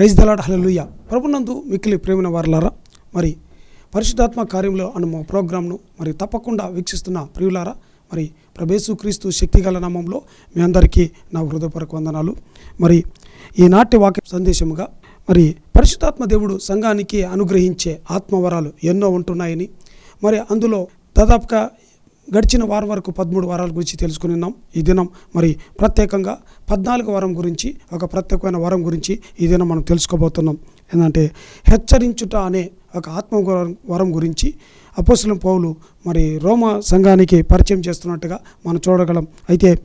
Praise the Lord హలలుయ ప్రభునందు మిక్కిలి ప్రేమిన వారలారా మరి పరిశుద్ధాత్మ కార్యంలో అన్న మా ప్రోగ్రామ్ను మరి తప్పకుండా వీక్షిస్తున్న ప్రియులారా మరి ప్రభేసు క్రీస్తు శక్తిగల నామంలో మీ అందరికీ నా హృదయపూర్వక వందనాలు. మరి ఈనాటి వాక్య సందేశముగా మరి పరిశుద్ధాత్మ దేవుడు సంఘానికి అనుగ్రహించే ఆత్మవరాలు ఎన్నో ఉంటున్నాయని మరి అందులో దాదాపుగా గడిచిన వారం వరకు పదమూడు వారాల గురించి తెలుసుకుని ఉన్నాం. ఈ దినం మరి ప్రత్యేకంగా పద్నాలుగు వారం గురించి ఒక ప్రత్యేకమైన వరం గురించి ఈ దినం మనం తెలుసుకోబోతున్నాం. ఏంటంటే హెచ్చరించుట అనే ఒక ఆత్మ వరం- వరం గురించి అపోసలం పౌలు మరి రోమ సంఘానికి పరిచయం చేస్తున్నట్టుగా మనం చూడగలం. అయితే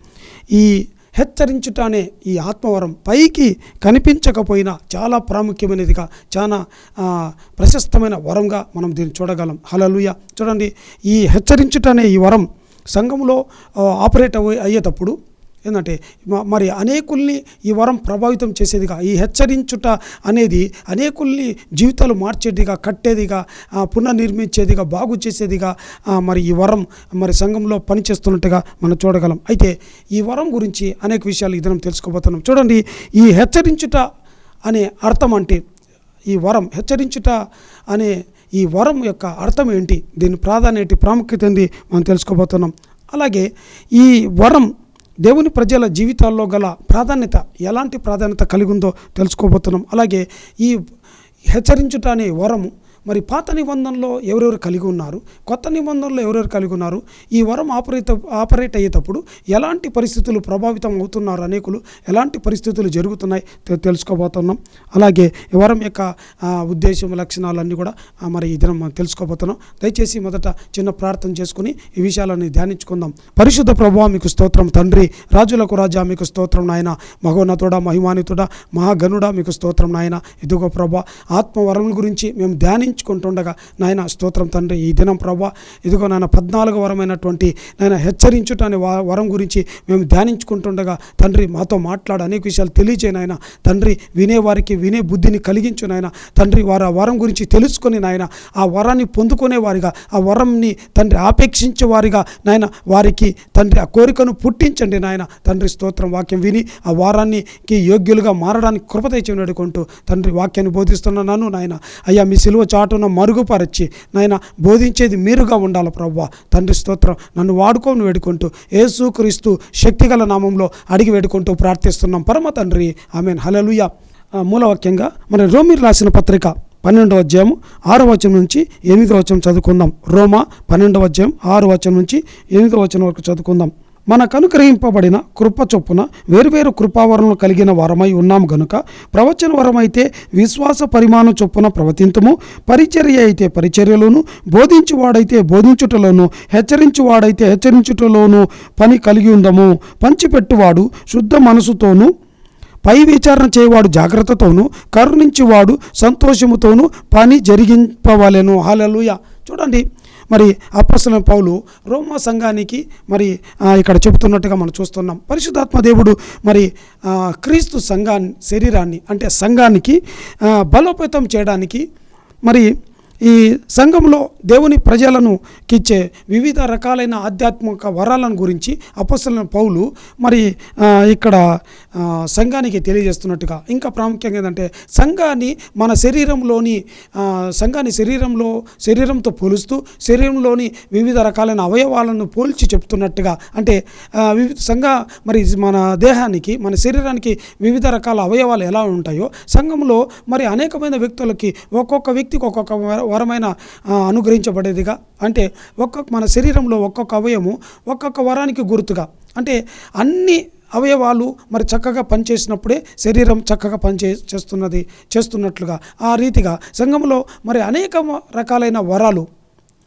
ఈ హెచ్చరించుటనే ఈ ఆత్మవరం. పైకి కనిపించకపోయినా చాలా ప్రాముఖ్యమైనదిగా చాలా ప్రశస్తమైన వరంగా మనం దీన్ని చూడగలం. హలలుయ చూడండి ఈ హెచ్చరించుటనే ఈ వరం సంఘంలో ఆపరేట్ అయ్యే అయ్యేటప్పుడు ఏంటంటే మ- మరి అనేకుల్ని ఈ వరం ప్రభావితం చేసేదిగా ఈ హెచ్చరించుట అనేది అనేకుల్ని జీవితాలు మార్చేదిగా కట్టేదిగా పునర్నిర్మించేదిగా బాగు చేసేదిగా మరి ఈ వరం మరి సంఘంలో పనిచేస్తున్నట్టుగా మనం చూడగలం. అయితే ఈ వరం గురించి అనేక విషయాలు ఈ తెలుసుకోబోతున్నాం. చూడండి ఈ హెచ్చరించుట అనే అర్థం అంటే ఈ వరం హెచ్చరించుట అనే ఈ వరం యొక్క అర్థం ఏంటి? దీని ప్రాధాన్యత ప్రాముఖ్యత ఏంటి మనం తెలుసుకోబోతున్నాం. అలాగే ఈ వరం దేవుని ప్రజల జీవితాల్లో గల ప్రాధాన్యత ఎలాంటి ప్రాధాన్యత కలిగి ఉందో తెలుసుకోబోతున్నాం. అలాగే ఈ హెచ్చరించుట అనే వరము మరి పాత నిబంధనలో ఎవరెవరు కలిగి ఉన్నారు? కొత్త నిబంధనలో ఎవరెవరు కలిగి ఉన్నారు? ఈ వరం ఆపరేట్ ఆపరేట్ అయ్యేటప్పుడు ఎలాంటి పరిస్థితులు ప్రభావితం అవుతున్నారు? అనేకులు ఎలాంటి పరిస్థితులు జరుగుతున్నాయి? తెలుసుకోబోతున్నాం. అలాగే ఈ వరం యొక్క ఉద్దేశం లక్షణాలన్నీ కూడా మరి ఈ దినం మనం తెలుసుకోబోతున్నాం. దయచేసి మొదట చిన్న ప్రార్థన చేసుకుని ఈ విషయాలని ధ్యానించుకుందాం. పరిశుద్ధ ప్రభావ మీకు స్తోత్రం. తండ్రి రాజులకు రాజా మీకు స్తోత్రం నాయన. మహోన్నతుడా మహిమానితుడా మహాగనుడా మీకు స్తోత్రం నాయన. ఇదిగో ప్రభా ఆత్మవరం గురించి మేము ధ్యానించుకుంటుండగా నాయన స్తోత్రం తండ్రి ఈ దినం ప్రభా ఇదిగో నాయన పద్నాలుగు వరమైనటువంటి నాయన హెచ్చరించుట అనే వరం గురించి మేము ధ్యానించుకుంటుండగా తండ్రి మాతో మాట్లాడు అనేక విషయాలు తెలియచే నాయన. తండ్రి వినేవారికి వినే బుద్ధిని కలిగించు నాయన. తండ్రి వారు ఆ వరం గురించి తెలుసుకొని నాయన ఆ వరాన్ని పొందుకునే వారిగా ఆ వరంని తండ్రి ఆపేక్షించే వారిగా నాయన వారికి తండ్రి ఆ కోరికను పుట్టించండి నాయన. తండ్రి స్తోత్రం వాక్యం విని ఆ వారానికి యోగ్యులుగా మారడానికి కృపత తెచ్చి వేడుకుంటూ తండ్రి వాక్యాన్ని బోధిస్తున్నాను నాయన. అయ్యా మీ సిలువ చాటున మరుగుపరచి నాయన బోధించేది మీరుగా ఉండాలి ప్రవ్వా. తండ్రి స్తోత్రం నన్ను వాడుకొని వేడుకుంటూ యేసుక్రీస్తు శక్తిగల నామంలో అడిగి వేడుకుంటూ ప్రార్థిస్తున్నాం. పరమ తండ్రి ఆమెన్. హలలుయ మూలవాక్యంగా మన రోమిర్ రాసిన పత్రిక పన్నెండవ అధ్యాయం ఆరో వచనం నుంచి ఎనిమిదవ వచనం చదువుకుందాం. రోమా పన్నెండవ అధ్యాయం ఆరు వచనం నుంచి ఎనిమిదవ వచనం వరకు చదువుకుందాం. మనకు అనుగ్రహింపబడిన కృప చొప్పున వేరువేరు కృపావరణలు కలిగిన వరమై ఉన్నాం గనుక ప్రవచన వరమైతే విశ్వాస పరిమాణం చొప్పున ప్రవర్తింతము. పరిచర్య అయితే పరిచర్యలోను బోధించువాడైతే బోధించుటలోను హెచ్చరించువాడైతే హెచ్చరించుటలోను పని కలిగి ఉందము. పంచిపెట్టువాడు శుద్ధ మనసుతోనూ పై విచారణ చేయవాడు జాగ్రత్తతోనూ కరుణించేవాడు సంతోషముతోనూ పని జరిగింపవలెను. హాలలుయ చూడండి మరి అప్పసల పౌలు రోమా సంఘానికి మరి ఇక్కడ చెబుతున్నట్టుగా మనం చూస్తున్నాం. పరిశుద్ధాత్మ దేవుడు మరి క్రీస్తు సంఘాన్ని శరీరాన్ని అంటే సంఘానికి బలోపేతం చేయడానికి మరి ఈ సంఘంలో దేవుని ప్రజలను కిచ్చే వివిధ రకాలైన ఆధ్యాత్మిక వరాలను గురించి అపస్సుల పౌలు మరి ఇక్కడ సంఘానికి తెలియజేస్తున్నట్టుగా. ఇంకా ప్రాముఖ్యంగా ఏంటంటే సంఘాన్ని మన శరీరంలోని సంఘాన్ని శరీరంలో శరీరంతో పోలుస్తూ శరీరంలోని వివిధ రకాలైన అవయవాలను పోల్చి చెప్తున్నట్టుగా. అంటే వివిధ సంఘ మరి మన దేహానికి మన శరీరానికి వివిధ రకాల అవయవాలు ఎలా ఉంటాయో సంఘంలో మరి అనేకమైన వ్యక్తులకి ఒక్కొక్క వ్యక్తికి ఒక్కొక్క వరమైన అనుగ్రహించబడేదిగా. అంటే ఒక్కొక్క మన శరీరంలో ఒక్కొక్క అవయము ఒక్కొక్క వరానికి గుర్తుగా. అంటే అన్ని అవయవాలు మరి చక్కగా పనిచేసినప్పుడే శరీరం చక్కగా పనిచే చేస్తున్నది చేస్తున్నట్లుగా. ఆ రీతిగా సంఘంలో మరి అనేక రకాలైన వరాలు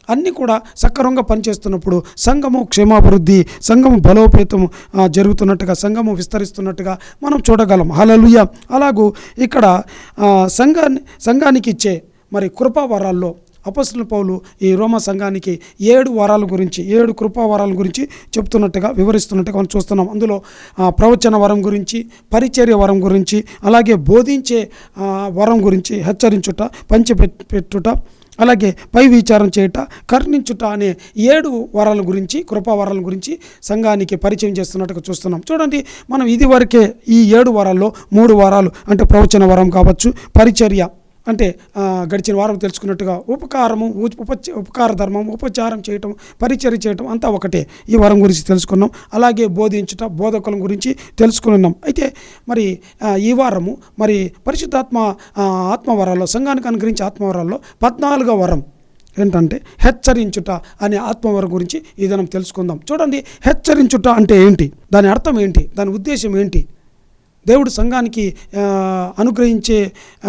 అన్నీ కూడా సక్రమంగా పనిచేస్తున్నప్పుడు సంఘము క్షేమాభివృద్ధి సంఘము బలోపేతం జరుగుతున్నట్టుగా సంఘము విస్తరిస్తున్నట్టుగా మనం చూడగలం. హలలుయ అలాగూ ఇక్కడ సంఘాన్ని సంఘానికి ఇచ్చే మరి కృపా వరాల్లో అపస్తుల పౌలు ఈ రోమా సంఘానికి ఏడు వరాల గురించి ఏడు కృపా వరాల గురించి చెప్తున్నట్టుగా వివరిస్తున్నట్టుగా మనం చూస్తున్నాం. అందులో ప్రవచన వరం గురించి పరిచర్య వరం గురించి అలాగే బోధించే వరం గురించి హెచ్చరించుట పంచిపెట్టుట అలాగే పై విచారం చేయుట కర్ణించుట అనే ఏడు వరాల గురించి కృపా వరాల గురించి సంఘానికి పరిచయం చేస్తున్నట్టుగా చూస్తున్నాం. చూడండి మనం ఇది వరకే ఈ ఏడు వారాల్లో మూడు వారాలు అంటే ప్రవచన వరం కావచ్చు పరిచర్య అంటే గడిచిన వారం తెలుసుకున్నట్టుగా ఉపకారము ఉపచ ఉపకార ధర్మం ఉపచారం చేయటం పరిచర్య చేయటం అంతా ఒకటే ఈ వరం గురించి తెలుసుకున్నాం. అలాగే బోధించుట బోధకుల గురించి తెలుసుకున్నాం. అయితే మరి ఈ వారము మరి పరిశుద్ధాత్మ ఆత్మవరాల్లో సంఘానికి అనుగ్రహించే ఆత్మవరాల్లో పద్నాలుగో వరం ఏంటంటే హెచ్చరించుట అనే ఆత్మవరం గురించి ఈ దినం తెలుసుకుందాం. చూడండి హెచ్చరించుట అంటే ఏంటి? దాని అర్థం ఏంటి? దాని ఉద్దేశం ఏంటి? దేవుడు సంఘానికి అనుగ్రహించే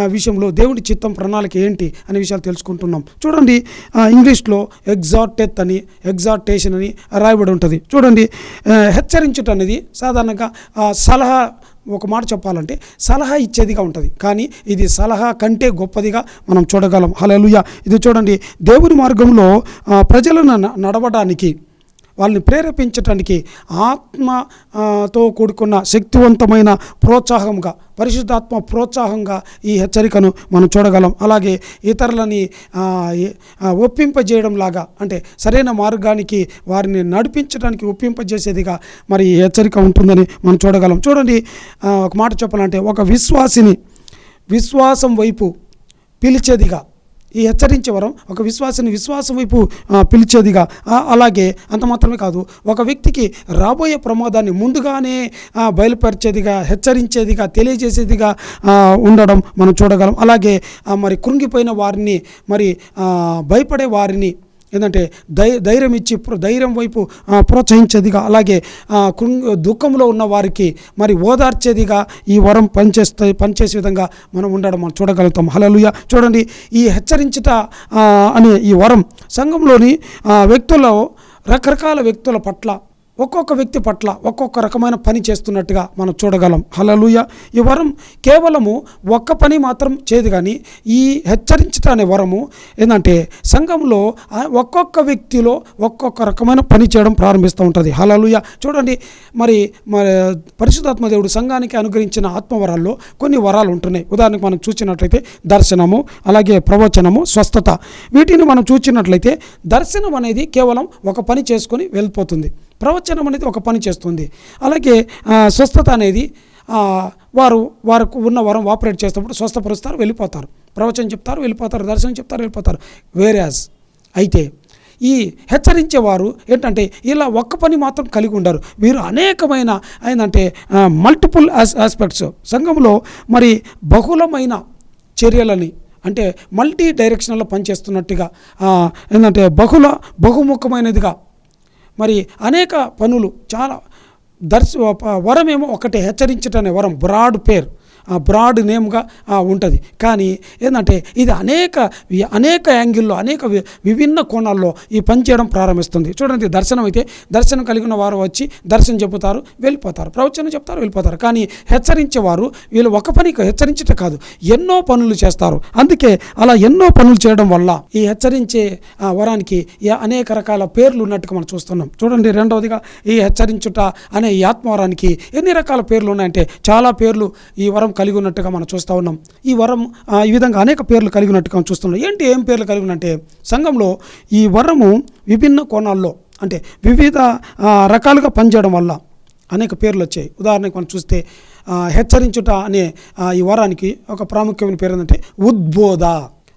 విషయంలో దేవుడి చిత్తం ప్రణాళిక ఏంటి అనే విషయాలు తెలుసుకుంటున్నాం. చూడండి ఇంగ్లీష్లో ఎగ్జార్టెత్ అని ఎగ్జార్టేషన్ అని రాయబడి ఉంటుంది. చూడండి ఆ, హెచ్చరించుట అనేది సాధారణంగా సలహా ఒక మాట చెప్పాలంటే సలహా ఇచ్చేదిగా ఉంటుంది. కానీ ఇది సలహా కంటే గొప్పదిగా మనం చూడగలం. హలలుయ ఇది చూడండి దేవుని మార్గంలో ప్రజలను నడవడానికి వాళ్ళని ప్రేరేపించటానికి ఆత్మతో కూడుకున్న శక్తివంతమైన ప్రోత్సాహంగా పరిశుద్ధాత్మ ప్రోత్సాహంగా ఈ హెచ్చరికను మనం చూడగలం. అలాగే ఇతరులని ఒప్పింపజేయడం లాగా అంటే సరైన మార్గానికి వారిని నడిపించడానికి ఒప్పింపజేసేదిగా మరి ఈ హెచ్చరిక ఉంటుందని మనం చూడగలం. చూడండి ఒక మాట చెప్పాలంటే ఒక విశ్వాసిని విశ్వాసం వైపు పిలిచేదిగా ఈ హెచ్చరించే వరం ఒక విశ్వాసాన్ని విశ్వాసం వైపు పిలిచేదిగా. అలాగే అంత మాత్రమే కాదు ఒక వ్యక్తికి రాబోయే ప్రమాదాన్ని ముందుగానే బయలుపరిచేదిగా హెచ్చరించేదిగా తెలియజేసేదిగా ఉండడం మనం చూడగలం. అలాగే మరి కృంగిపోయిన వారిని మరి భయపడే వారిని ఏంటంటే ధై ధైర్యం ఇచ్చి ధైర్యం వైపు ప్రోత్సహించేదిగా అలాగే ఆ, దుఃఖంలో ఉన్న వారికి మరి ఓదార్చేదిగా ఈ వరం పనిచేస్తే పనిచేసే విధంగా మనం ఉండడం మనం చూడగలుగుతాం. హలలుయ చూడండి ఈ హెచ్చరించుట అనే ఈ వరం సంఘంలోని వ్యక్తుల్లో రకరకాల వ్యక్తుల పట్ల ఒక్కొక్క వ్యక్తి పట్ల ఒక్కొక్క రకమైన పని చేస్తున్నట్టుగా మనం చూడగలం. హలలుయ ఈ వరం కేవలము ఒక్క పని మాత్రం చేయదు కానీ ఈ హెచ్చరించట అనే వరము ఏంటంటే సంఘంలో ఒక్కొక్క వ్యక్తిలో ఒక్కొక్క రకమైన పని చేయడం ప్రారంభిస్తూ ఉంటుంది. హలలుయ చూడండి మరి మరి పరిశుధాత్మ దేవుడు సంఘానికి అనుగ్రహించిన ఆత్మవరాల్లో కొన్ని వరాలు ఉంటున్నాయి. ఉదాహరణకు మనం చూసినట్లయితే దర్శనము అలాగే ప్రవచనము స్వస్థత. వీటిని మనం చూసినట్లయితే దర్శనం అనేది కేవలం ఒక పని చేసుకొని వెళ్ళిపోతుంది. ప్రవచనం అనేది ఒక పని చేస్తుంది. అలాగే స్వస్థత అనేది వారు వారికి ఉన్న వరం ఆపరేట్ చేసినప్పుడు స్వస్థపరుస్తారు వెళ్ళిపోతారు. ప్రవచనం చెప్తారు వెళ్ళిపోతారు దర్శనం చెప్తారు వెళ్ళిపోతారు. వేరేయాజ్ అయితే ఈ హెచ్చరించేవారు ఏంటంటే ఇలా ఒక్క పని మాత్రం కలిగి ఉండరు. వీరు అనేకమైన ఏంటంటే మల్టిపుల్ ఆస్పెక్ట్స్ సంఘంలో మరి బహుళమైన చర్యలని అంటే మల్టీ డైరెక్షన్లో పనిచేస్తున్నట్టుగా ఏంటంటే బహుళ బహుముఖమైనదిగా మరి అనేక పనులు చాలా దర్శ వరం ఏమో ఒకటే హెచ్చరించటనే వరం బ్రాడ్ పేరు. బ్రాడ్ నేమ్గా ఉంటుంది. కానీ ఏంటంటే ఇది అనేక అనేక యాంగిల్లో అనేక విభిన్న కోణాల్లో ఈ పని చేయడం ప్రారంభిస్తుంది. చూడండి దర్శనం అయితే దర్శనం కలిగిన వారు వచ్చి దర్శనం చెబుతారు వెళ్ళిపోతారు. ప్రవచనం చెప్తారు వెళ్ళిపోతారు. కానీ హెచ్చరించేవారు వీళ్ళు ఒక పని హెచ్చరించట కాదు ఎన్నో పనులు చేస్తారు. అందుకే అలా ఎన్నో పనులు చేయడం వల్ల ఈ హెచ్చరించే ఆ, వరానికి అనేక రకాల పేర్లు ఉన్నట్టుగా మనం చూస్తున్నాం. చూడండి రెండవదిగా ఈ హెచ్చరించుట అనే ఈ ఆత్మవరానికి ఎన్ని రకాల పేర్లు ఉన్నాయంటే చాలా పేర్లు ఈ వరం కలిగి ఉన్నట్టుగా మనం చూస్తూ ఉన్నాం. ఈ వరం ఈ విధంగా అనేక పేర్లు కలిగి ఉన్నట్టుగా చూస్తున్నాం. ఏంటి ఏం పేర్లు కలిగి ఉన్నట్టే? సంఘంలో ఈ వరము విభిన్న కోణాల్లో అంటే వివిధ రకాలుగా పనిచేయడం వల్ల అనేక పేర్లు వచ్చాయి. ఉదాహరణకు మనం చూస్తే హెచ్చరించుట అనే ఈ వరానికి ఒక ప్రాముఖ్యమైన పేరు ఏంటంటే ఉద్బోధ.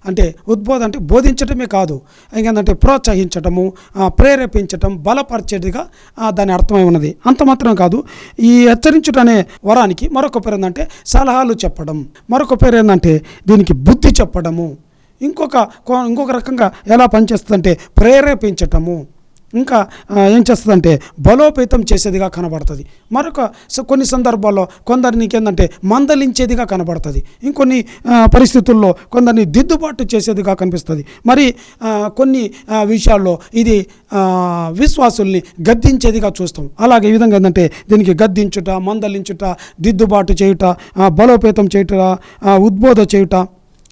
అంటే ఉద్బోధ అంటే బోధించటమే కాదు. ఇంకేంటంటే ప్రోత్సహించటము ప్రేరేపించటం బలపరిచేదిగా దాని అర్థమై ఉన్నది. అంత మాత్రం కాదు. ఈ హెచ్చరించుట అనే వరానికి మరొక పేరు ఏంటంటే సలహాలు చెప్పడం. మరొక పేరు ఏంటంటే దీనికి బుద్ధి చెప్పడము. ఇంకొక కో- ఇంకొక రకంగా ఎలా పనిచేస్తుందంటే ప్రేరేపించటము. ఇంకా ఏం చేస్తుందంటే బలోపేతం చేసేదిగా కనబడుతుంది. మరొక కొన్ని సందర్భాల్లో కొందరిని ఏంటంటే మందలించేదిగా కనబడుతుంది. ఇంకొన్ని పరిస్థితుల్లో కొందరిని దిద్దుబాటు చేసేదిగా కనిపిస్తుంది. మరి కొన్ని విషయాల్లో ఇది విశ్వాసుల్ని గద్దించేదిగా చూస్తాం. అలాగే ఈ విధంగా ఏంటంటే దీనికి గద్దించుట మందలించుట దిద్దుబాటు చేయుట బలోపేతం చేయుట ఉద్బోధ చేయుట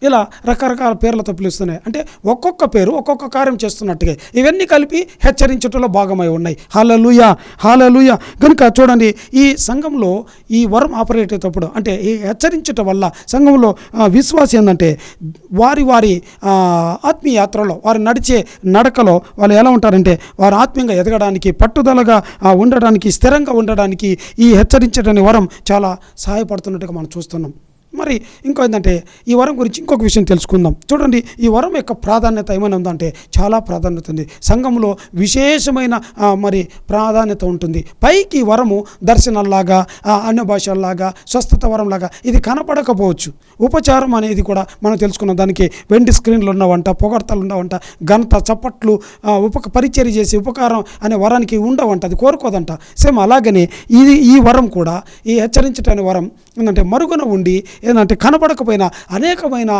ఇలా రకరకాల పేర్లతో పిలుస్తున్నాయి. అంటే ఒక్కొక్క పేరు ఒక్కొక్క కార్యం చేస్తున్నట్టుగా. ఇవన్నీ కలిపి హెచ్చరించటంలో భాగమై ఉన్నాయి. హాలలుయ హాలలుయ కనుక చూడండి ఈ సంఘంలో ఈ వరం ఆపరేట్ అయ్యేటప్పుడు అంటే ఈ హెచ్చరించటం వల్ల సంఘంలో విశ్వాసం ఏంటంటే వారి వారి ఆ, ఆత్మీయ యాత్రలో వారు నడిచే నడకలో వాళ్ళు ఎలా ఉంటారంటే వారు ఆత్మీయంగా ఎదగడానికి పట్టుదలగా ఉండడానికి స్థిరంగా ఉండడానికి ఈ హెచ్చరించడానికి వరం చాలా సహాయపడుతున్నట్టుగా మనం చూస్తున్నాం. మరి ఇంకో ఏంటంటే ఈ వరం గురించి ఇంకొక విషయం తెలుసుకుందాం. చూడండి ఈ వరం యొక్క ప్రాధాన్యత ఏమైనా ఉందంటే చాలా ప్రాధాన్యత ఉంది. సంఘంలో విశేషమైన మరి ప్రాధాన్యత ఉంటుంది. పైకి ఈ వరము దర్శనంలాగా అన్య భాషల్లాగా స్వస్థత వరంలాగా ఇది కనపడకపోవచ్చు. ఉపచారం అనేది కూడా మనం తెలుసుకున్న దానికి వెండి స్క్రీన్లు ఉన్నవంట పొగడతలు ఉండవంట ఘనత చప్పట్లు ఉప ఉపక పరిచర్య చేసి ఉపకారం అనే వరానికి ఉండవంట అది కోరుకోదంట. సేమ్ అలాగనే ఇది ఈ వరం కూడా ఈ హెచ్చరించటనే వరం ఏంటంటే మరుగున ఉండి ఏంటంటే కనబడకపోయినా అనేకమైన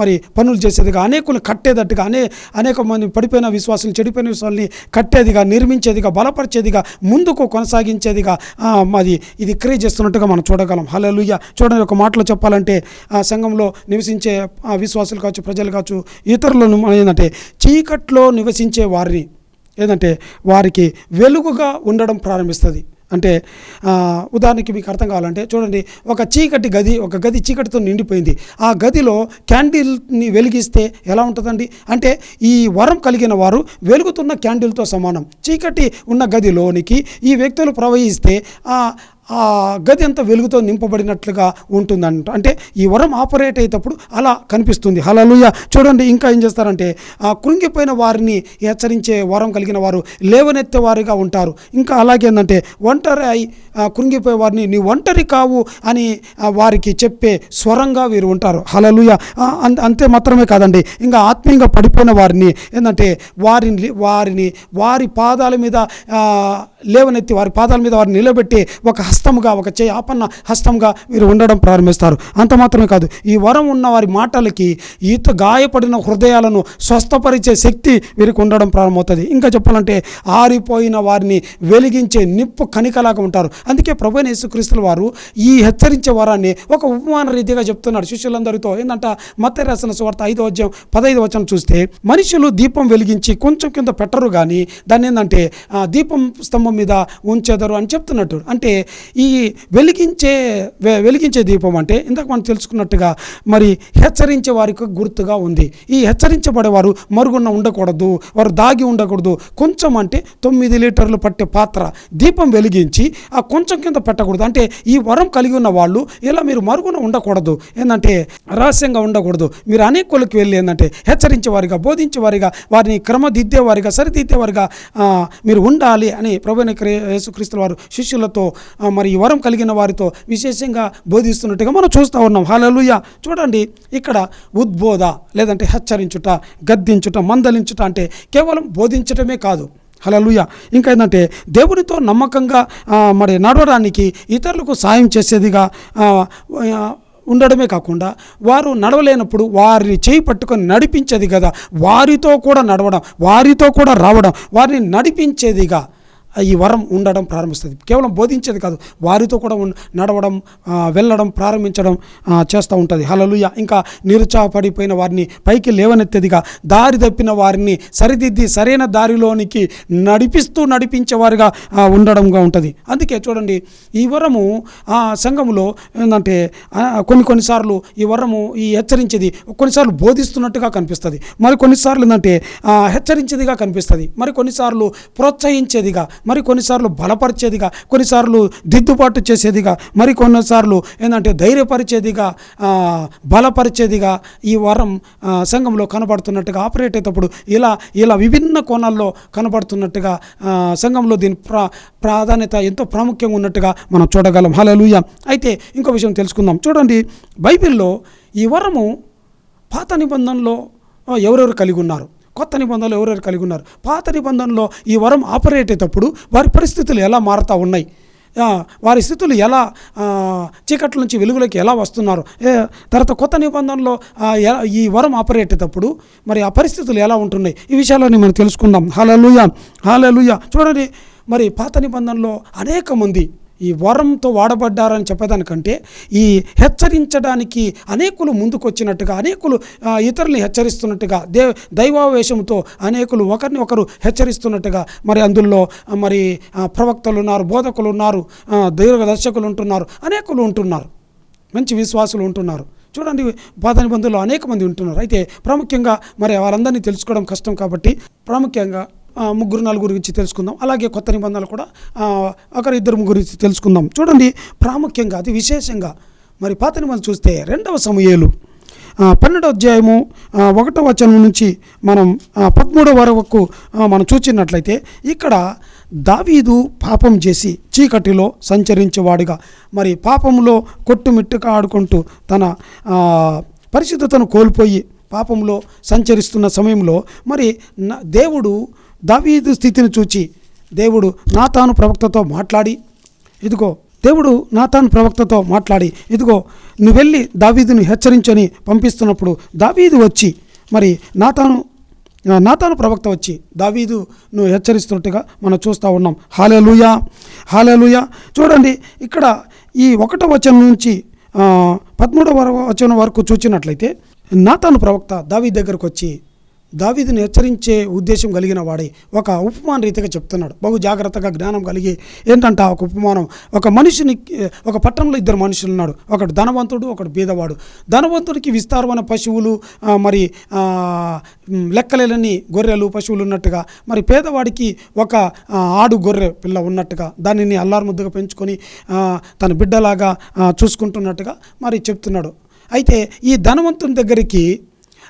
మరి పనులు చేసేదిగా అనేకులు కట్టేటట్టుగా అనే అనేక మంది పడిపోయిన విశ్వాసులు చెడిపోయిన విశ్వాసాన్ని కట్టేదిగా నిర్మించేదిగా బలపరిచేదిగా ముందుకు కొనసాగించేదిగా అది మరి ఇది క్రియ చేస్తున్నట్టుగా మనం చూడగలం. హలలుయ్య చూడని ఒక మాటలో చెప్పాలంటే ఆ సంఘంలో నివసించే విశ్వాసులు కావచ్చు ప్రజలు కావచ్చు ఇతరులను ఏంటంటే చీకట్లో నివసించే వారిని ఏంటంటే వారికి వెలుగుగా ఉండడం ప్రారంభిస్తుంది. అంటే ఉదాహరణకి మీకు అర్థం కావాలంటే చూడండి ఒక చీకటి గది ఒక గది చీకటితో నిండిపోయింది. ఆ గదిలో క్యాండిల్ని వెలిగిస్తే ఎలా ఉంటుందండి? అంటే ఈ వరం కలిగిన వారు వెలుగుతున్న క్యాండిల్తో సమానం. చీకటి ఉన్న గదిలోనికి ఈ వ్యక్తులు ప్రవహిస్తే ఆ గది అంతా వెలుగుతో నింపబడినట్లుగా ఉంటుందంట. అంటే ఈ వరం ఆపరేట్ అయ్యేటప్పుడు అలా కనిపిస్తుంది. హలలుయ చూడండి ఇంకా ఏం చేస్తారంటే ఆ కృంగిపోయిన వారిని హెచ్చరించే వరం కలిగిన వారు లేవనెత్తే వారిగా ఉంటారు. ఇంకా అలాగే ఏంటంటే ఒంటరి అయి కృంగిపోయే వారిని నీ ఒంటరి కావు అని వారికి చెప్పే స్వరంగా వీరు ఉంటారు. హలలుయ అంతే మాత్రమే కాదండి. ఇంకా ఆత్మీయంగా పడిపోయిన వారిని ఏంటంటే వారిని వారిని వారి పాదాల మీద లేవనెత్తి వారి పాదాల మీద వారిని నిలబెట్టి ఒక హస్తముగా ఒక చేయి ఆపన్న హస్తంగా వీరు ఉండడం ప్రారంభిస్తారు. అంత మాత్రమే కాదు ఈ వరం ఉన్న వారి మాటలకి ఈత గాయపడిన హృదయాలను స్వస్థపరిచే శక్తి వీరికి ఉండడం ప్రారంభమవుతుంది. ఇంకా చెప్పాలంటే ఆరిపోయిన వారిని వెలిగించే నిప్పు కనికలాగా ఉంటారు. అందుకే ప్రభు యేసుక్రీస్తుల వారు ఈ హెచ్చరించే వరాన్ని ఒక ఉపమాన రీతిగా చెప్తున్నాడు శిష్యులందరితో ఏంటంట మత రాసిన సువార్త ఐదో అధ్యాయం పదహైదు వచనం చూస్తే మనుషులు దీపం వెలిగించి కొంచెం కింద పెట్టరు కానీ దాన్ని ఏంటంటే దీపం స్తంభం మీద ఉంచెదరు అని చెప్తున్నట్టు. అంటే ఈ వెలిగించే వెలిగించే దీపం అంటే ఇందాక మనం తెలుసుకున్నట్టుగా మరి హెచ్చరించే వారికి గుర్తుగా ఉంది. ఈ హెచ్చరించబడేవారు మరుగున ఉండకూడదు వారు దాగి ఉండకూడదు. కొంచెం అంటే తొమ్మిది లీటర్లు పట్టే పాత్ర. దీపం వెలిగించి ఆ కొంచెం కింద పెట్టకూడదు. అంటే ఈ వరం కలిగి ఉన్న వాళ్ళు ఇలా మీరు మరుగున ఉండకూడదు. ఏంటంటే రహస్యంగా ఉండకూడదు. మీరు అనేకులకు వెళ్ళి ఏంటంటే హెచ్చరించే వారిగా బోధించే వారిగా వారిని క్రమదిద్దే వారిగా సరిదిద్దే వారిగా మీరు ఉండాలి అని ప్రభు యేసుక్రీస్తుల వారు శిష్యులతో మరి ఈ వరం కలిగిన వారితో విశేషంగా బోధిస్తున్నట్టుగా మనం చూస్తూ ఉన్నాం. హాలలుయ చూడండి ఇక్కడ ఉద్బోధ లేదంటే హెచ్చరించుట గద్దించుట మందలించుట అంటే కేవలం బోధించటమే కాదు. హలలుయ ఇంకా ఏంటంటే దేవునితో నమ్మకంగా మరి నడవడానికి ఇతరులకు సాయం చేసేదిగా ఉండడమే కాకుండా వారు నడవలేనప్పుడు వారిని చేయి పట్టుకొని నడిపించేది కదా వారితో కూడా నడవడం వారితో కూడా రావడం వారిని నడిపించేదిగా ఈ వరం ఉండడం ప్రారంభిస్తుంది. కేవలం బోధించేది కాదు వారితో కూడా నడవడం వెళ్ళడం ప్రారంభించడం చేస్తూ ఉంటుంది. హలలుయ ఇంకా నిరుత్సాహపడిపోయిన వారిని పైకి లేవనెత్తేదిగా దారి తప్పిన వారిని సరిదిద్ది సరైన దారిలోనికి నడిపిస్తూ నడిపించేవారుగా ఉండడంగా ఉంటుంది. అందుకే చూడండి ఈ వరము ఆ సంఘములో ఏంటంటే కొన్ని కొన్నిసార్లు ఈ వరము ఈ హెచ్చరించేది కొన్నిసార్లు బోధిస్తున్నట్టుగా కనిపిస్తుంది. మరి కొన్నిసార్లు ఏంటంటే హెచ్చరించేదిగా కనిపిస్తుంది. మరి కొన్నిసార్లు ప్రోత్సహించేదిగా మరి కొన్నిసార్లు బలపరిచేదిగా కొన్నిసార్లు దిద్దుబాటు చేసేదిగా మరి కొన్నిసార్లు ఏంటంటే ధైర్యపరిచేదిగా బలపరిచేదిగా ఈ వరం సంఘంలో కనబడుతున్నట్టుగా ఆపరేట్ అయ్యేటప్పుడు ఇలా ఇలా విభిన్న కోణాల్లో కనబడుతున్నట్టుగా సంఘంలో దీని ప్రా ప్రాధాన్యత ఎంతో ప్రాముఖ్యంగా ఉన్నట్టుగా మనం చూడగలం. హలలుయ అయితే ఇంకో విషయం తెలుసుకుందాం. చూడండి బైబిల్లో ఈ వరము పాత నిబంధనలో ఎవరెవరు కలిగి ఉన్నారు? కొత్త నిబంధనలు ఎవరెవరు కలిగి ఉన్నారు? పాత నిబంధనలో ఈ వరం ఆపరేట్ అయ్యేటప్పుడు వారి పరిస్థితులు ఎలా మారుతూ ఉన్నాయి? వారి స్థితులు ఎలా చీకట్ల నుంచి వెలుగులోకి ఎలా వస్తున్నారు? తర్వాత కొత్త నిబంధనలో ఈ వరం ఆపరేటేటప్పుడు మరి ఆ పరిస్థితులు ఎలా ఉంటున్నాయి? ఈ విషయాలని మనం తెలుసుకుందాం. హాలలుయ హాలలుయ చూడండి మరి పాత నిబంధనలో అనేక మంది ఈ వరంతో వాడబడ్డారని చెప్పేదానికంటే ఈ హెచ్చరించడానికి అనేకులు ముందుకొచ్చినట్టుగా అనేకులు ఇతరుల్ని హెచ్చరిస్తున్నట్టుగా దే దైవావేశంతో అనేకులు ఒకరిని ఒకరు హెచ్చరిస్తున్నట్టుగా మరి అందులో మరి ప్రవక్తలు ఉన్నారు బోధకులు ఉన్నారు దీర్ఘదర్శకులు ఉంటున్నారు అనేకులు ఉంటున్నారు. మంచి విశ్వాసులు ఉంటున్నారు. చూడండి పాత నిబంధనలు అనేక మంది ఉంటున్నారు. అయితే ప్రాముఖ్యంగా మరి వాళ్ళందరినీ తెలుసుకోవడం కష్టం కాబట్టి ప్రాముఖ్యంగా ముగ్గురు నలుగురు గురించి తెలుసుకుందాం. అలాగే కొత్త నిబంధనలు కూడా ఆ, ఒకరు ఇద్దరు గురించి తెలుసుకుందాం. చూడండి ప్రాముఖ్యంగా అది విశేషంగా మరి పాత నిబంధన చూస్తే రెండవ సమయాలు. ఆ, పన్నెండవ అధ్యాయము ఒకటవ వచనం నుంచి మనం పదమూడవ వరకు మనం చూచినట్లయితే ఇక్కడ దావీదు పాపం చేసి చీకటిలో సంచరించేవాడిగా మరి పాపంలో కొట్టుమిట్టుక ఆడుకుంటూ తన పరిశుద్ధతను కోల్పోయి పాపంలో సంచరిస్తున్న సమయంలో మరి దేవుడు దావీదు స్థితిని చూచి దేవుడు నాతాను ప్రవక్తతో మాట్లాడి ఇదిగో దేవుడు నాతాను ప్రవక్తతో మాట్లాడి ఇదిగో నువ్వు వెళ్ళి దావీదుని హెచ్చరించని పంపిస్తున్నప్పుడు దావీదు వచ్చి మరి నాతాను నాతాను ప్రవక్త వచ్చి దావీదు నువ్వు హెచ్చరిస్తున్నట్టుగా మనం చూస్తూ ఉన్నాం. Hallelujah hallelujah. చూడండి ఇక్కడ ఈ ఒకటో వచనం నుంచి పదమూడవ వచనం వరకు చూచినట్లయితే నాతాను ప్రవక్త దావీ దగ్గరకు వచ్చి దావీదుని హెచ్చరించే ఉద్దేశం కలిగిన వాడే. ఒక ఉపమాన రీతిగా చెప్తున్నాడు. బహు జాగ్రత్తగా జ్ఞానం కలిగి ఏంటంటే ఒక ఉపమానం ఒక మనిషిని ఒక పట్టణంలో ఇద్దరు మనుషులు ఉన్నాడు ఒకడు ధనవంతుడు ఒకడు బీదవాడు ధనవంతుడికి విస్తారమైన పశువులు మరి లెక్కలేని గొర్రెలు పశువులు ఉన్నట్టుగా మరి పేదవాడికి ఒక ఆడు గొర్రె పిల్ల ఉన్నట్టుగా దానిని అల్లారుముద్దుగా పెంచుకొని తన బిడ్డలాగా చూసుకుంటున్నట్టుగా మరి చెప్తున్నాడు. అయితే ఈ ధనవంతుని దగ్గరికి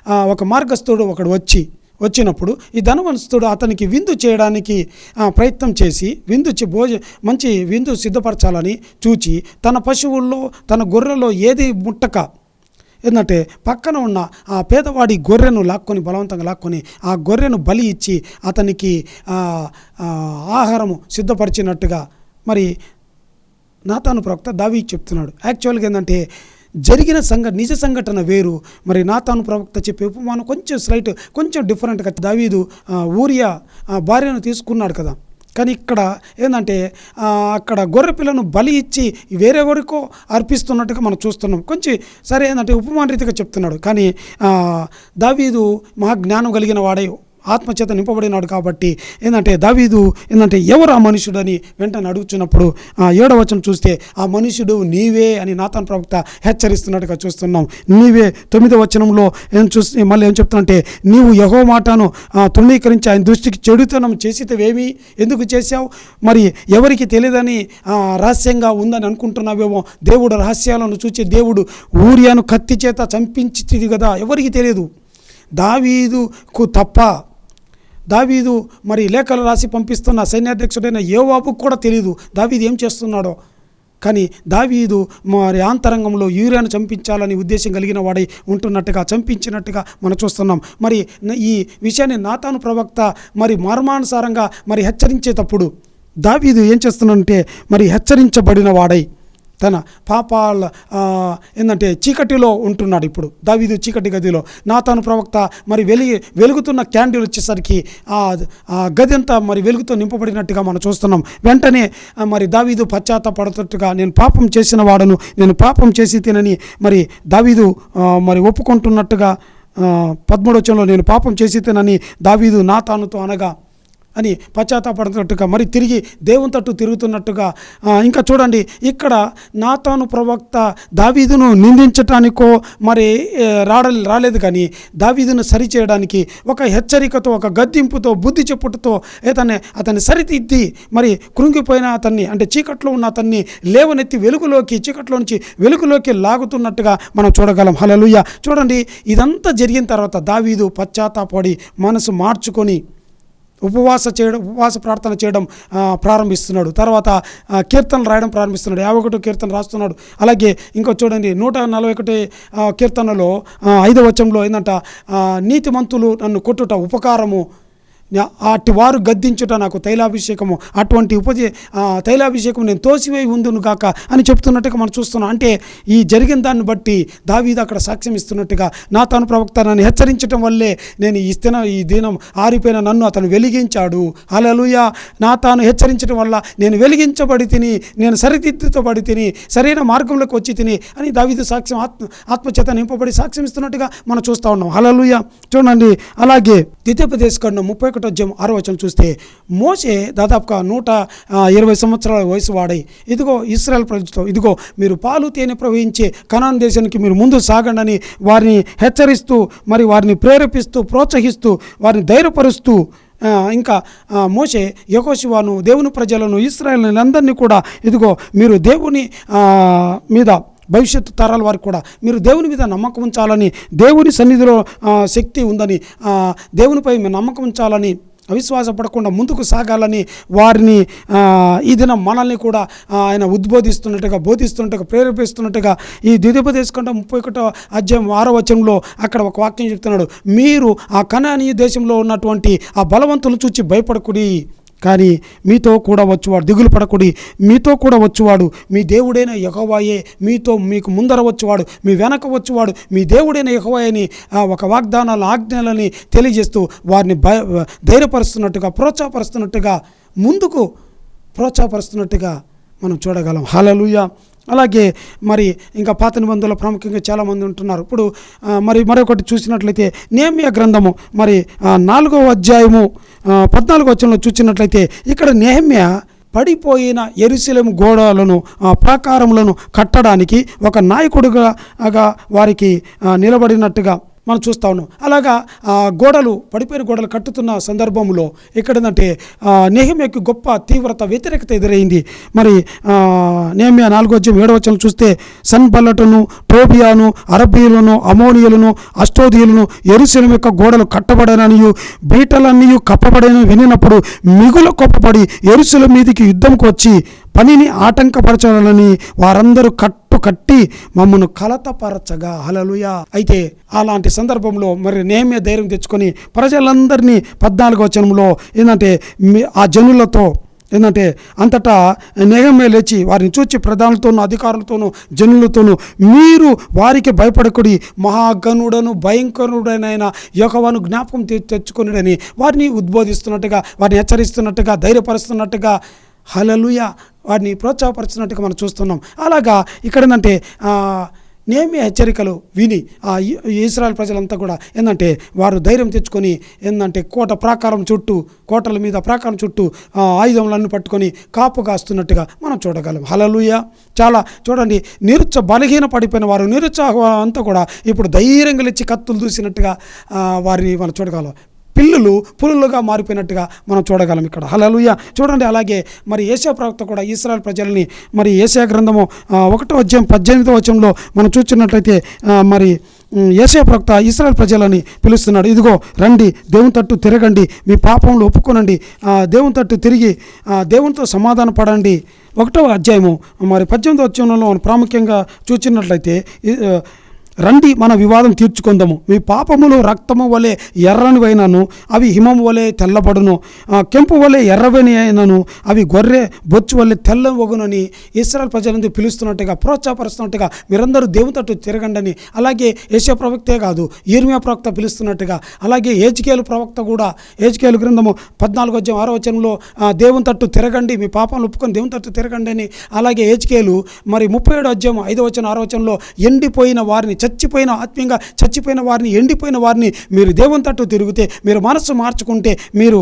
ఒక మార్గస్థుడు ఒకడు వచ్చి వచ్చినప్పుడు ఈ ధనవంతుడు అతనికి విందు చేయడానికి ప్రయత్నం చేసి విందు భోజ మంచి విందు సిద్ధపరచాలని చూచి తన పశువుల్లో తన గొర్రెలో ఏది ముట్టక ఏంటంటే పక్కన ఉన్న ఆ పేదవాడి గొర్రెను లాక్కొని బలవంతంగా లాక్కొని ఆ గొర్రెను బలి ఇచ్చి అతనికి ఆహారము సిద్ధపరిచినట్టుగా మరి నాతాను ప్రవక్త దావి చెప్తున్నాడు. యాక్చువల్గా ఏంటంటే జరిగిన సంఘ నిజ సంఘటన వేరు. మరి నాతాను ప్రవక్త చెప్పే ఉపమానం కొంచెం స్లైట్ కొంచెం డిఫరెంట్గా దావీదు ఊరియా భార్యను తీసుకున్నాడు కదా. కానీ ఇక్కడ ఏంటంటే అక్కడ గొర్రె పిల్లను బలి ఇచ్చి వేరెవరికో అర్పిస్తున్నట్టుగా మనం చూస్తున్నాం. కొంచెం సరే ఏంటంటే ఉపమాన రీతిగా చెప్తున్నాడు. కానీ దావీదు మహా జ్ఞానం కలిగిన వాడే. ఆత్మచేత నింపబడినాడు కాబట్టి ఏంటంటే దావీదు ఏంటంటే ఎవరు ఆ మనుషుడని వెంటనే అడుగుతున్నప్పుడు ఏడవచనం ఏడవ వచనం చూస్తే ఆ మనుషుడు నీవే అని నాతన్ ప్రవక్త హెచ్చరిస్తున్నట్టుగా చూస్తున్నాం. నీవే తొమ్మిదవ వచనంలో ఏం చూస్తే మళ్ళీ ఏం చెప్తున్నంటే నీవు యహో మాటను తృణీకరించి ఆయన దృష్టికి చెడుతనం చేసేవేమి ఎందుకు చేశావు? మరి ఎవరికి తెలియదని రహస్యంగా ఉందని అనుకుంటున్నావేమో? దేవుడు రహస్యాలను చూచే దేవుడు ఊరియాను కత్తి చేత చంపించింది కదా ఎవరికి తెలియదు? దావీదుకు తప్ప దావీదు మరి లేఖలు రాసి పంపిస్తున్న సైన్యాధ్యక్షుడైన యోవాబుకు కూడా తెలియదు దావీదు ఏం చేస్తున్నాడో? కానీ దావీదు మరి ఆంతరంగంలో యూరియాను చంపించాలని ఉద్దేశం కలిగిన వాడై ఉంటున్నట్టుగా చంపించినట్టుగా మనం చూస్తున్నాం. మరి ఈ విషయాన్ని నాతాను ప్రవక్త మరి మర్మానుసారంగా మరి హెచ్చరించేటప్పుడు దావీదు ఏం చేస్తున్నాడంటే మరి హెచ్చరించబడిన వాడై తన పాపాల ఏంటంటే చీకటిలో ఉంటున్నాడు ఇప్పుడు. దావీదు చీకటి గదిలో. నాతాను ప్రవక్త మరి వెలిగి వెలుగుతున్న క్యాండిల్ వచ్చేసరికి ఆ గది అంతా మరి వెలుగుతో నింపబడినట్టుగా మనం చూస్తున్నాం. వెంటనే మరి దావీదు పశ్చాత్తపడుతున్నట్టుగా నేను పాపం చేసిన వాడను నేను పాపం చేసి తినని మరి దావీదు మరి ఒప్పుకుంటున్నట్టుగా పద్మూడవచనంలో నేను పాపం చేసి తినని దావీదు నాతానుతో అనగా అని పశ్చాత్తాపడుతున్నట్టుగా మరి తిరిగి దేవుని తట్టు తిరుగుతున్నట్టుగా ఇంకా చూడండి ఇక్కడ నాతాను ప్రవక్త దావీదును నిందించటానికో మరి రాడ రాలేదు కానీ దావీదును సరిచేయడానికి ఒక హెచ్చరికతో ఒక గద్దింపుతో బుద్ధి చెప్పుటతో అతన్ని అతన్ని సరిదిద్ది మరి కృంగిపోయిన అతన్ని అంటే చీకట్లో ఉన్న అతన్ని లేవనెత్తి వెలుగులోకి చీకట్లో నుంచి వెలుగులోకి లాగుతున్నట్టుగా మనం చూడగలం. హలలుయ్య చూడండి ఇదంతా జరిగిన తర్వాత దావీదు పశ్చాత్తాపడి మనసు మార్చుకొని ఉపవాస చేయడం ఉపవాస ప్రార్థన చేయడం ప్రారంభిస్తున్నాడు. తర్వాత కీర్తన రాయడం ప్రారంభిస్తున్నాడు. యాభై ఒకటో కీర్తన రాస్తున్నాడు. అలాగే ఇంకో చూడండి నూట నలభై ఒకటి కీర్తనలో ఐదవ వచనంలో ఏంటంట నీతిమంతులు నన్ను కొట్టుట ఉపకారము అట్టి వారు గద్దించుట నాకు తైలాభిషేకము అటువంటి ఉపజే తైలాభిషేకం నేను తోసివేయి ఉందును గాక అని చెప్తున్నట్టుగా మనం చూస్తున్నాం. అంటే ఈ జరిగిన దాన్ని బట్టి దావీదు అక్కడ సాక్ష్యం ఇస్తున్నట్టుగా నా తను ప్రవక్త నన్ను హెచ్చరించడం వల్లే నేను ఈ దిన ఈ దినం ఆరిపోయిన నన్ను అతను వెలిగించాడు. అలలుయ నా తాను హెచ్చరించడం వల్ల నేను వెలిగించబడి తిని నేను సరిదిద్దుతబడి తిని సరైన మార్గంలోకి వచ్చి తిని అని దావీదు సాక్ష్యం ఆత్మ ఆత్మచేత నింపబడి సాక్ష్యం ఇస్తున్నట్టుగా మనం చూస్తూ ఉన్నాం. అలలుయ చూడండి. అలాగే ద్వితీయోపదేశకండం ముప్పై ఒకటో అధ్యాయం ఆరో వచనం చూస్తే మోసే దాదాపుగా నూట ఇరవై సంవత్సరాల వయసు వాడై ఇదిగో ఇస్రాయల్ ప్రజలతో ఇదిగో మీరు పాలు తేనె ప్రవహించే కనాన్ దేశానికి మీరు ముందు సాగండి వారిని హెచ్చరిస్తూ మరి వారిని ప్రేరేపిస్తూ ప్రోత్సహిస్తూ వారిని ధైర్యపరుస్తూ ఇంకా మోసే మోషే యకోశివాను దేవుని ప్రజలను ఇస్రాయల్ అందరినీ కూడా ఇదిగో మీరు దేవుని మీద భవిష్యత్తు తరాల వారికి కూడా మీరు దేవుని మీద నమ్మకం ఉంచాలని దేవుని సన్నిధిలో శక్తి ఉందని దేవునిపై మీరు నమ్మకం ఉంచాలని అవిశ్వాసపడకుండా ముందుకు సాగాలని వారిని ఈ దినం మనల్ని కూడా ఆయన ఉద్బోధిస్తున్నట్టుగా బోధిస్తున్నట్టుగా ప్రేరేపిస్తున్నట్టుగా ఈ ద్వితీయోపదేశకంటే ముప్పై ఒకటో అధ్యాయం ఆరో వచనంలో అక్కడ ఒక వాక్యం చెప్తున్నాడు. మీరు ఆ కనానీయ దేశంలో ఉన్నటువంటి ఆ బలవంతులు చూచి భయపడకుడి. కానీ మీతో కూడా వచ్చువాడు దిగులు పడకుడి. మీతో కూడా వచ్చువాడు మీ దేవుడైన యహోవాయే. మీతో మీకు ముందర వచ్చువాడు మీ వెనక వచ్చువాడు మీ దేవుడైన యహోవాయని ఒక వాగ్దానాల ఆజ్ఞలని తెలియజేస్తూ వారిని భయ ధైర్యపరుస్తున్నట్టుగా ప్రోత్సాహపరుస్తున్నట్టుగా ముందుకు ప్రోత్సాహపరుస్తున్నట్టుగా మనం చూడగలం. హలలుయ అలాగే మరి ఇంకా పాత నిబంధనలు ప్రాముఖ్యంగా చాలామంది ఉంటున్నారు. ఇప్పుడు మరి మరొకటి చూసినట్లయితే నేమియా గ్రంథము మరి నాలుగవ అధ్యాయము పద్నాలుగు వచ్చంలో చూసినట్లయితే ఇక్కడ నేహమ్య పడిపోయిన ఎరుసలేము గోడలను ప్రాకారములను కట్టడానికి ఒక నాయకుడుగా వారికి నిలబడినట్టుగా మనం చూస్తా ఉన్నాం. అలాగా ఆ గోడలు పడిపోయిన గోడలు కట్టుతున్న సందర్భంలో ఎక్కడంటే యొక్క గొప్ప తీవ్రత వ్యతిరేకత ఎదురైంది. మరి నేమియా నాలుగో వచ్చి ఏడవ వచనం చూస్తే సన్బల్లటును టోబియాను అరబీలను అమోనియలను అష్టోదియులను ఎరుసలం యొక్క గోడలు కట్టబడననియు బీటలన్నీ కప్పబడని వినినప్పుడు మిగులు కొప్పబడి ఎరుసలం మీదికి యుద్ధంకు వచ్చి పనిని ఆటంకపరచాలని వారందరూ కట్టు కట్టి మమ్మను కలతపరచగా. హలలుయ అయితే అలాంటి సందర్భంలో మరి నేమే ధైర్యం తెచ్చుకొని ప్రజలందరినీ పద్నాలుగో జనంలో ఏంటంటే ఆ జనులతో ఏంటంటే అంతటా నేగమే లేచి వారిని చూచి ప్రధానులతోనూ అధికారులతోనూ జనులతోనూ మీరు వారికి భయపడకుడి. మహాగణుడను భయంకరుడనైన యోగవాను జ్ఞాపకం తె- వారిని ఉద్బోధిస్తున్నట్టుగా వారిని హెచ్చరిస్తున్నట్టుగా ధైర్యపరుస్తున్నట్టుగా హలలుయ వారిని ప్రోత్సాహపరచినట్టుగా మనం చూస్తున్నాం. అలాగా ఇక్కడ ఏంటంటే నేమి హెచ్చరికలు విని ఆ ఇస్రాయల్ ప్రజలంతా కూడా ఏంటంటే వారు ధైర్యం తెచ్చుకొని ఏంటంటే కోట ప్రాకారం చుట్టూ కోటల మీద ప్రాకారం చుట్టూ ఆ, ఆయుధములన్నీ పట్టుకొని కాపు కాస్తున్నట్టుగా మనం చూడగలం. హలలుయ చాలా చూడండి నిరుత్స బలహీన పడిపోయిన వారు నిరుత్సాహం అంతా కూడా ఇప్పుడు ధైర్యంగా లేచి కత్తులు దూసినట్టుగా వారిని మనం చూడగలం. పిల్లులు పులులుగా మారిపోయినట్టుగా మనం చూడగలం ఇక్కడ. హలలుయ చూడండి అలాగే మరి ఏషియా ప్రవక్త కూడా ఇస్రాయల్ ప్రజల్ని మరి ఏషియా గ్రంథము ఒకటో అధ్యాయం పద్దెనిమిదో వచనంలో మనం చూస్తున్నట్లయితే మరి ఏషియా ప్రవక్త ఇస్రాయల్ ప్రజలని పిలుస్తున్నాడు. ఇదిగో రండి దేవుని తట్టు తిరగండి మీ పాపంలో ఒప్పుకోనండి దేవుని తట్టు తిరిగి దేవునితో సమాధాన పడండి. ఒకటో అధ్యాయము మరి పద్దెనిమిదో అధ్యాయంలో మనం ప్రాముఖ్యంగా చూచినట్లయితే రండి మన వివాదం తీర్చుకుందాము. మీ పాపములు రక్తము వలె ఎర్రనివైనను అవి హిమము వలె తెల్లబడును. కెంపు వలె ఎర్రవని అయినను అవి గొర్రె బొచ్చు వలె తెల్లవగునని ఇస్రాయల్ ప్రజలందు పిలుస్తున్నట్టుగా ప్రోత్సాహపరుస్తున్నట్టుగా మీరందరూ దేవుని తట్టు తిరగండని అలాగే ఏషియా ప్రవక్తే కాదు ఈర్మియా ప్రవక్త పిలుస్తున్నట్టుగా అలాగే ఏజికేలు ప్రవక్త కూడా ఏజికేలు గ్రంథము పద్నాలుగు వచ్చే ఆరో వచనంలో దేవుని తట్టు తిరగండి మీ పాపాలు ఒప్పుకొని దేవుని తట్టు తిరగండి అని అలాగే ఏజికేలు మరి ముప్పై ఏడు అధ్యాయం ఐదో వచ్చిన ఆరో వచనంలో ఎండిపోయిన వారిని చచ్చిపోయిన ఆత్మీయంగా చచ్చిపోయిన వారిని ఎండిపోయిన వారిని మీరు దేవుని తట్టు తిరిగితే మీరు మనస్సు మార్చుకుంటే మీరు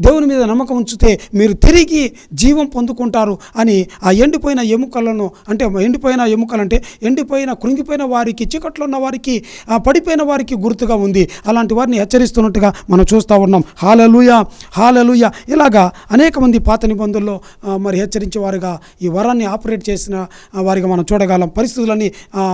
దేవుని మీద నమ్మకం ఉంచితే మీరు తిరిగి జీవం పొందుకుంటారు అని ఆ ఎండిపోయిన ఎముకలను అంటే ఎండిపోయిన ఎముకలు అంటే ఎండిపోయిన కృంగిపోయిన వారికి చీకట్లో ఉన్న వారికి పడిపోయిన వారికి గుర్తుగా ఉంది. అలాంటి వారిని హెచ్చరిస్తున్నట్టుగా మనం చూస్తూ ఉన్నాం. Hallelujah hallelujah. ఇలాగా అనేక మంది పాత నిబంధనల్లో మరి హెచ్చరించే వారుగా ఈ వరాన్ని ఆపరేట్ చేసిన వారిగా మనం చూడగలం. పరిస్థితులన్నీ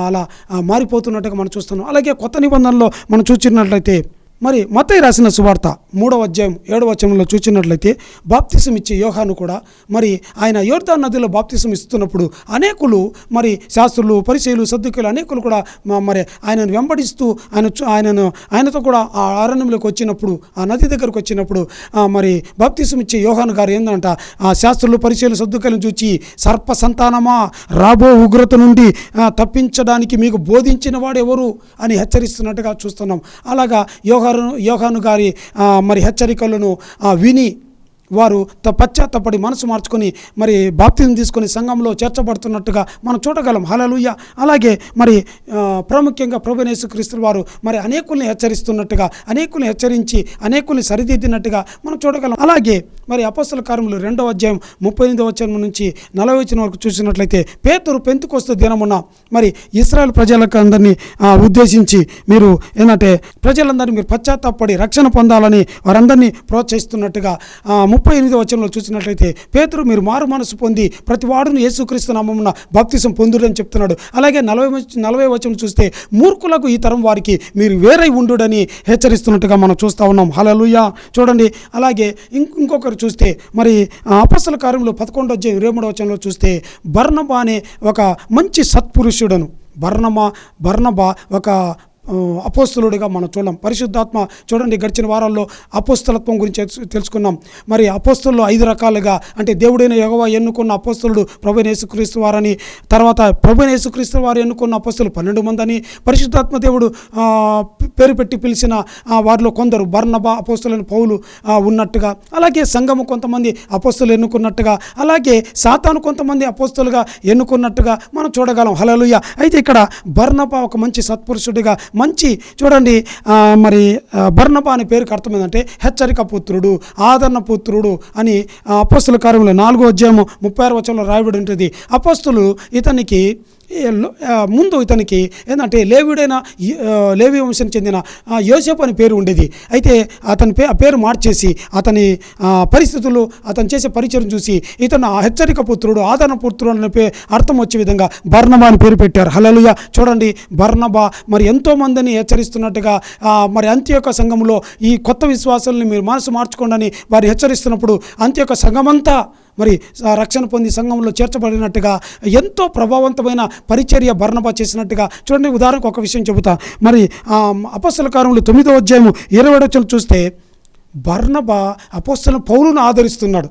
అలా మారి మారిపోతున్నట్టుగా మనం చూస్తున్నాం. అలాగే కొత్త నిబంధనలో మనం చూసినట్లయితే మరి మతయ్య రాసిన సువార్త మూడవ అధ్యాయం ఏడవ వచనంలో చూసినట్లయితే బాప్తిసం ఇచ్చే యోహాను కూడా మరి ఆయన యోర్ధా నదిలో బాప్తిసం ఇస్తున్నప్పుడు అనేకులు మరి శాస్త్రులు పరిచయలు సర్దుకులు అనేకులు కూడా మరి ఆయనను వెంబడిస్తూ ఆయన ఆయనను ఆయనతో కూడా ఆ అరణ్యంలోకి వచ్చినప్పుడు ఆ నది దగ్గరకు వచ్చినప్పుడు మరి బాప్తిసం ఇచ్చే యోహాను గారు ఏందంట? ఆ శాస్త్రులు పరిచయలు సర్దుకలను చూచి సర్ప సంతానమా? రాబో ఉగ్రత నుండి తప్పించడానికి మీకు బోధించిన వాడెవరు? అని హెచ్చరిస్తున్నట్టుగా చూస్తున్నాం. అలాగా యోహాను యోహాను గారి మరి హెచ్చరికలను విని వారు త పశ్చాత్తపడి మనసు మార్చుకొని మరి బాప్తిజం తీసుకొని సంఘంలో చేర్చబడుతున్నట్టుగా మనం చూడగలం. హలలుయ్య అలాగే మరి ప్రాముఖ్యంగా ప్రభునేసు క్రీస్తులు వారు మరి అనేకుల్ని హెచ్చరిస్తున్నట్టుగా అనేకుల్ని హెచ్చరించి అనేకుల్ని సరిదిద్దినట్టుగా మనం చూడగలం. అలాగే మరి అపస్సుల కార్యములు రెండవ అధ్యాయం ముప్పై ఎనిమిదవ వచనం నుంచి నలభై వచ్చిన వరకు చూసినట్లయితే పేతురు పెంతుకొస్తూ దినమున్న మరి ఇస్రాయల్ ప్రజలకు అందరినీ ఉద్దేశించి మీరు ఏంటంటే ప్రజలందరినీ మీరు పశ్చాత్తాపడి రక్షణ పొందాలని వారందరినీ ప్రోత్సహిస్తున్నట్టుగా ముప్పై ముప్పై ఎనిమిది వచనంలో చూసినట్లయితే పేతురు మీరు మారు మనసు పొంది ప్రతి వాడును యేసుక్రీస్తు నామమున బాప్తిసం పొందుడని చెప్తున్నాడు. అలాగే నలభై నలభై వచనం చూస్తే మూర్ఖులకు ఈ తరం వారికి మీరు వేరై ఉండుడని హెచ్చరిస్తున్నట్టుగా మనం చూస్తూ ఉన్నాం. హలలుయ చూడండి. అలాగే ఇంకొకరు చూస్తే మరి ఆ అపస్సల కార్యంలో పదకొండో అధ్యాయం ఇరవై మూడో వచనంలో చూస్తే బర్ణబా అనే ఒక మంచి సత్పురుషుడను. బర్ణమా బర్ణబా ఒక అపోస్తులుడిగా మనం చూడడం పరిశుద్ధాత్మ చూడండి గడిచిన వారాల్లో అపోస్తలత్వం గురించి తెలుసుకున్నాం. మరి అపోస్తుల్లో ఐదు రకాలుగా అంటే దేవుడైన యోగవ ఎన్నుకున్న అపోస్తులుడు ప్రభు యేసుక్రీస్తు వారని తర్వాత ప్రభు యేసుక్రీస్తు వారు ఎన్నుకున్న అపోస్తులు పన్నెండు మంది అని పరిశుద్ధాత్మ దేవుడు పేరు పెట్టి పిలిచిన వారిలో కొందరు బర్ణబ అపోస్తులని పౌలు ఉన్నట్టుగా అలాగే సంఘము కొంతమంది అపోస్తులు ఎన్నుకున్నట్టుగా అలాగే సాతాను కొంతమంది అపోస్తులుగా ఎన్నుకున్నట్టుగా మనం చూడగలం. హలలుయ అయితే ఇక్కడ బర్ణబ ఒక మంచి సత్పురుషుడిగా మంచి చూడండి మరి ఆ, బర్ణబా అనే పేరుకి అర్థమైందంటే హెచ్చరిక పుత్రుడు ఆదరణ పుత్రుడు అని అపస్తుల కార్యంలో నాలుగో అధ్యాయము ముప్పై ఆరు వచనంలో రాయబడి ఉంటుంది. అపస్తులు ఇతనికి ముందు ఇతనికి ఏంటంటే లేవిడైన లేవి వంశం చెందిన యోసేపు అని పేరు ఉండేది. అయితే అతని పే పేరు మార్చేసి అతని పరిస్థితులు అతను చేసే పరిచయం చూసి ఇతను ఆ హెచ్చరిక పుత్రుడు ఆదరణ పుత్రుడు అనే పే అర్థం వచ్చే విధంగా బర్ణబా అని పేరు పెట్టారు. హలలుయ చూడండి బర్ణబా మరి ఎంతో మందిని హెచ్చరిస్తున్నట్టుగా మరి అంత్యొక్క సంఘంలో ఈ కొత్త విశ్వాసాలని మీరు మనసు మార్చుకోండి వారు హెచ్చరిస్తున్నప్పుడు అంత్యొక్క సంఘమంతా మరి రక్షణ పొంది సంఘంలో చేర్చబడినట్టుగా ఎంతో ప్రభావవంతమైన పరిచర్య బర్ణబా చేసినట్టుగా చూడండి ఉదాహరణకు ఒక విషయం చెబుతా. మరి ఆ అపస్సల కాలంలో తొమ్మిదో అధ్యాయం ఇరవై వచ్చలు చూస్తే బర్ణబ అపస్సల పౌరును ఆదరిస్తున్నాడు.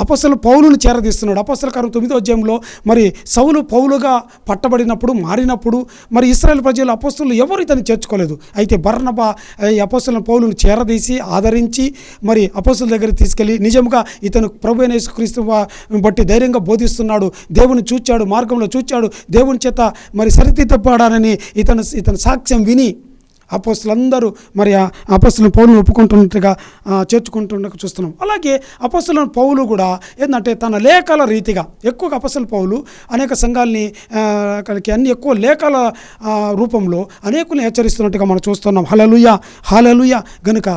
అపసలు పౌలును చేరదీస్తున్నాడు. అపసల కారం తొమ్మిదో అధ్యాయంలో మరి సౌలు పౌలుగా పట్టబడినప్పుడు మారినప్పుడు మరి ఇస్రాయల్ ప్రజలు అపస్సులు ఎవరు ఇతను చేర్చుకోలేదు. అయితే బర్ణబ ఈ అపస్సుల పౌలును చేరదీసి ఆదరించి మరి అపస్సుల దగ్గర తీసుకెళ్ళి నిజంగా ఇతను ప్రభు క్రీస్తు బట్టి ధైర్యంగా బోధిస్తున్నాడు. దేవుని చూచాడు మార్గంలో చూచాడు. దేవుని చేత మరి సరిదిద్దపడానని ఇతను ఇతని సాక్ష్యం విని అపోస్తులందరూ మరి ఆ అపోస్తులను ఒప్పుకుంటున్నట్టుగా ఆ, చేర్చుకుంటున్నట్టు చూస్తున్నాం. అలాగే అపోస్తులను పౌలు కూడా ఏంటంటే తన లేఖల రీతిగా ఎక్కువగా అపస్తుల పౌలు అనేక సంఘాలని అక్కడికి అన్ని ఎక్కువ లేఖల రూపంలో అనేకులను హెచ్చరిస్తున్నట్టుగా మనం చూస్తున్నాం. హలలుయ హలలుయ గనుక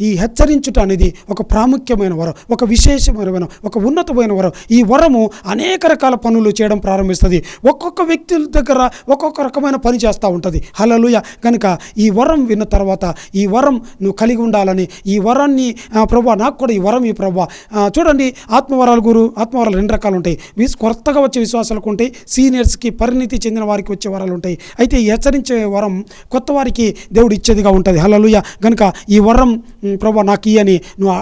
ఈ హెచ్చరించుట అనేది ఒక ప్రాముఖ్యమైన వరం ఒక విశేషమైన వరం ఒక ఉన్నతమైన వరం. ఈ వరము అనేక రకాల పనులు చేయడం ప్రారంభిస్తుంది. ఒక్కొక్క వ్యక్తుల దగ్గర ఒక్కొక్క రకమైన పని చేస్తూ ఉంటుంది. హలలుయ కనుక ఈ వరం విన్న తర్వాత ఈ వరం నువ్వు కలిగి ఉండాలని ఈ వరాన్ని ప్రభా నాకు కూడా ఈ వరం ఈ ప్రభా. చూడండి ఆత్మవరాల గురు ఆత్మవరాలు రెండు రకాలు ఉంటాయి. కొత్తగా వచ్చే విశ్వాసాలకు ఉంటాయి. సీనియర్స్కి పరిణితి చెందిన వారికి వచ్చే వరాలు ఉంటాయి. అయితే ఈ హెచ్చరించే వరం కొత్త వారికి దేవుడు ఇచ్చేదిగా ఉంటుంది. హలలుయ కనుక ఈ వరం ప్రభా నాకు ఇయని నువ్వు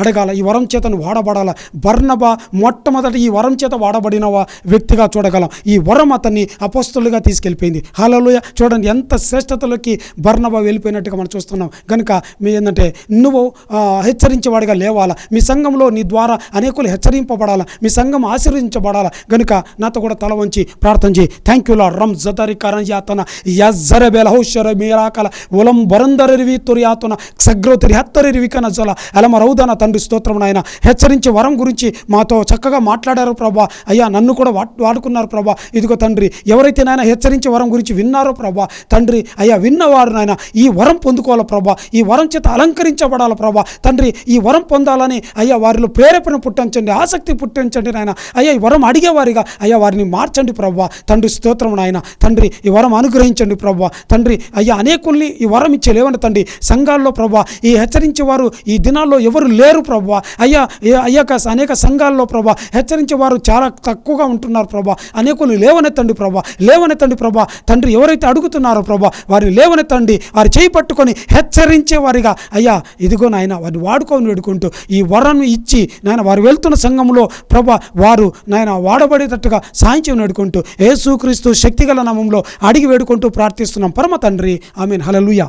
అడగాల ఈ వరం చేత నువ్వు వాడబడాల? బర్ణబ మొట్టమొదటి ఈ వరం చేత వాడబడిన వ్యక్తిగా చూడగలం. ఈ వరం అతన్ని అపోస్తులుగా తీసుకెళ్ళిపోయింది. హలలుయ. చూడండి ఎంత శ్రేష్టతలోకి బర్ణబ వెళ్ళిపోయినట్టుగా మనం చూస్తున్నాం. కనుక మీ ఏంటంటే నువ్వు హెచ్చరించేవాడిగా లేవాలా? మీ సంఘంలో నీ ద్వారా అనేకులు హెచ్చరింపబడాలా? మీ సంఘం ఆశీర్వదించబడాలా? గనుక నాతో కూడా తల వంచి ప్రార్థన చేయి. థ్యాంక్ యూ లాడ్ రమ్ జతరి కరణ్ యాతన యజ్జర బెలహౌషర మీరాకల ఉలం బరందరవి తొరియాతన. సగ్రో త్రిహత్తరి హత్తరి జల. అలమరౌదన తండ్రి స్తోత్రం నాయన. హెచ్చరించే వరం గురించి మాతో చక్కగా మాట్లాడారు ప్రభా. అయ్యా నన్ను కూడా వాట్ వాడుకున్నారు ప్రభా. ఇదిగో తండ్రి ఎవరైతే నాయన హెచ్చరించే వరం గురించి విన్నారో ప్రభా తండ్రి అయ్యా విన్నవారు నాయన ఈ వరం పొందుకోవాలి ప్రభా. ఈ వరం చేత అలంకరించబడాలి ప్రభా. తండ్రి ఈ వరం పొందాలని అయ్యా వారిలో ప్రేరేపణ పుట్టించండి ఆసక్తి పుట్టించండి నాయన. అయ్యా ఈ వరం అడిగేవారిగా అయ్యా వారిని మార్చండి ప్రభా. తండ్రి స్తోత్రం నాయన. తండ్రి ఈ వరం అనుగ్రహించండి ప్రభా. తండ్రి అయ్యా అనేకుల్ని ఈ వరం ఇచ్చే లేవండి తండ్రి. సంఘాల్లో ప్రభా ఈ హెచ్చరించేవారు ఈ దినాల్లో ఎవరు లేరు ప్రభా. అయ్యా ఏ- అయ్యాక అనేక సంఘాల్లో ప్రభా హెచ్చరించేవారు చాలా తక్కువగా ఉంటున్నారు ప్రభా. అనేకులు లేవనెత్తండి ప్రభా లేవనెత్తండి ప్రభా. తండ్రి ఎవరైతే అడుగుతున్నారో ప్రభా వారిని లేవనెత్తండి వారి చేయి పట్టుకొని హెచ్చరించేవారిగా అయ్యా ఇదిగో నాయన వారిని వాడుకొని వేడుకుంటూ ఈ వరం ఇచ్చి నాయన వారు వెళ్తున్న సంఘంలో ప్రభా వారు నాయన వాడబడేటట్టుగా సాయించి వేడుకుంటూ యేసుక్రీస్తు శక్తిగల నామంలో అడిగి వేడుకుంటూ ప్రార్థిస్తున్నాం. పరమ తండ్రి ఐ మీన్ హలలుయా